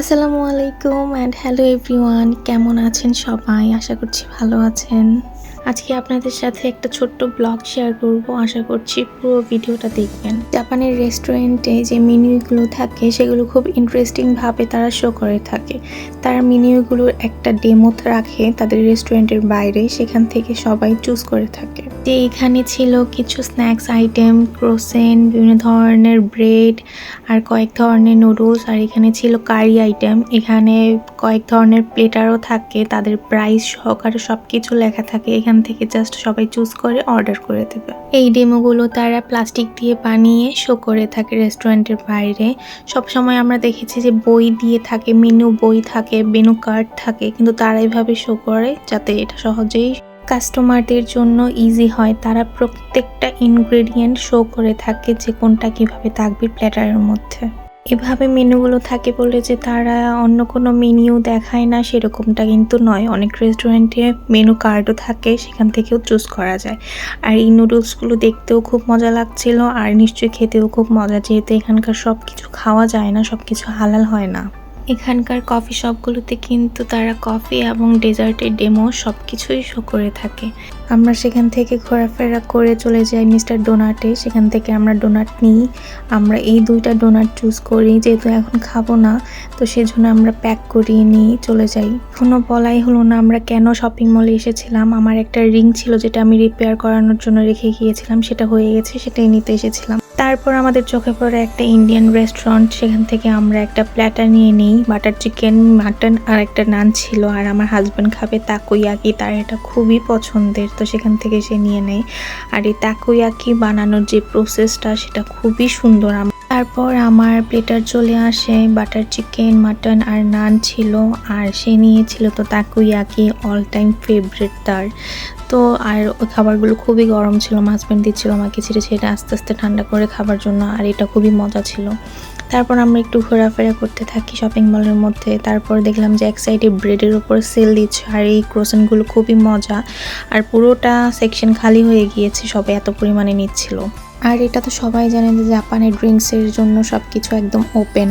আসসালামু আলাইকুম and hello everyone কেমন আছেন সবাই? আশা করছি ভালো আছেন। আজকে আপনাদের সাথে একটা ছোট্ট ব্লগ শেয়ার করব। আশা করছি পুরো ভিডিওটা দেখবেন। জাপানের রেস্টুরেন্টে যে মেনুগুলো থাকে, সেগুলো খুব ইন্টারেস্টিংভাবে তারা শো করে থাকে। তারা মেনুগুলোর একটা ডেমো রাখে তাদের রেস্টুরেন্টের বাইরে, সেখান থেকে সবাই চুজ করে থাকে। যে এখানে ছিল কিছু স্ন্যাক্স আইটেম ক্রোসেন বিভিন্ন ধরনের ব্রেড আর কয়েক ধরনের নুডলস আর এখানে ছিল কারি আইটেম এখানে কয়েক ধরনের প্লেটারও থাকে, তাদের প্রাইস সহকারে সব কিছু লেখা থাকে, এখান থেকে জাস্ট সবাই চুজ করে অর্ডার করে দেবে। এই ডেমোগুলো তারা প্লাস্টিক দিয়ে বানিয়ে শো করে থাকে রেস্টুরেন্টের বাইরে। সব সময় আমরা দেখেছি যে বই দিয়ে থাকে মেনু বই থাকে মেনু কার্ড থাকে, কিন্তু তারা এইভাবে শো করে যাতে এটা সহজেই কাস্টমারদের জন্য ইজি হয়। তারা প্রত্যেকটা ইনগ্রেডিয়েন্ট শো করে থাকে যে কোনটা কীভাবে থাকবে প্ল্যাটারের মধ্যে। এভাবে মেনুগুলো থাকে বলে যে তারা অন্য কোনো মেনিউ দেখায় না, সেরকমটা কিন্তু নয়। অনেক রেস্টুরেন্টে মেনু কার্ডও থাকে, সেখান থেকেও চুজ করা যায়। আর এই নুডলসগুলো দেখতেও খুব মজা লাগছিল, আর নিশ্চয়ই খেতেও খুব মজা, যেহেতু এখানকার সব কিছু খাওয়া যায় না সব কিছু হালাল হয় না। এখানকার কফি শপগুলোতে কিন্তু তারা কফি এবং ডেজার্টের ডেমো সব কিছুই শো করে থাকে। আমরা সেখান থেকে ঘোরাফেরা করে চলে যাই মিস্টার ডোনাটে। সেখান থেকে আমরা ডোনাট নিই। আমরা এই দুইটা ডোনাট চুজ করি, যেহেতু এখন খাব না, তো সেজন্য আমরা প্যাক করিয়ে নিয়ে চলে যাই। কোনো বলাই হলো না আমরা কেন শপিং মলে এসেছিলাম। আমার একটা রিং ছিল যেটা আমি রিপেয়ার করানোর জন্য রেখে গিয়েছিলাম, সেটা হয়ে গেছে, সেটাই নিতে এসেছিলাম। তারপর আমাদের চোখে পড়ে একটা ইন্ডিয়ান রেস্টুরেন্ট, সেখান থেকে আমরা একটা প্ল্যাটার নিয়ে নিই, বাটার চিকেন, মাটন আর একটা নান ছিল, আর আমার হাজব্যান্ড খাবে তাকুইয়াকি তার এটা খুবই পছন্দের। তো সেখান থেকে সে নিয়ে নেয়। আর এই তাকুয়াকি বানানোর যে প্রসেসটা সেটা খুবই সুন্দর। তারপর আমার প্লেটার চলে আসে বাটার চিকেন মাটন আর নান ছিল। আর সে নিয়েছিল তো তাকুইয়াকি অল টাইম ফেভারিট তার। তো আর ওই খাবারগুলো খুবই গরম ছিল হাজব্যান্ড দিচ্ছিল আমাকে ছেড়ে আস্তে আস্তে ঠান্ডা করে খাবার জন্য, আর এটা খুবই মজা ছিল। তারপর আমরা একটু ঘোরাফেরা করতে থাকি শপিং মলের মধ্যে। তারপর দেখলাম যে এক সাইডে ব্রেডের উপর সেল দিচ্ছে, আর এই ক্রোসেনগুলো খুবই মজা। আর পুরোটা সেকশন খালি হয়ে গিয়েছে, সবাই এত পরিমাণে নিচ্ছিল। আর এটা তো সবাই জানে যে জাপানের ড্রিঙ্কসের জন্য সব কিছু একদম ওপেন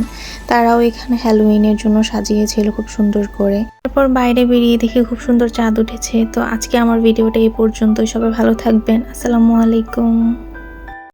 তারাও এখানে হ্যালোউইনের জন্য সাজিয়েছিল খুব সুন্দর করে। তারপর বাইরে বেরিয়ে দেখি খুব সুন্দর চাঁদ উঠেছে। তো আজকে আমার ভিডিওটা এই পর্যন্তই। সবাই ভালো থাকবেন। আসসালামু আলাইকুম।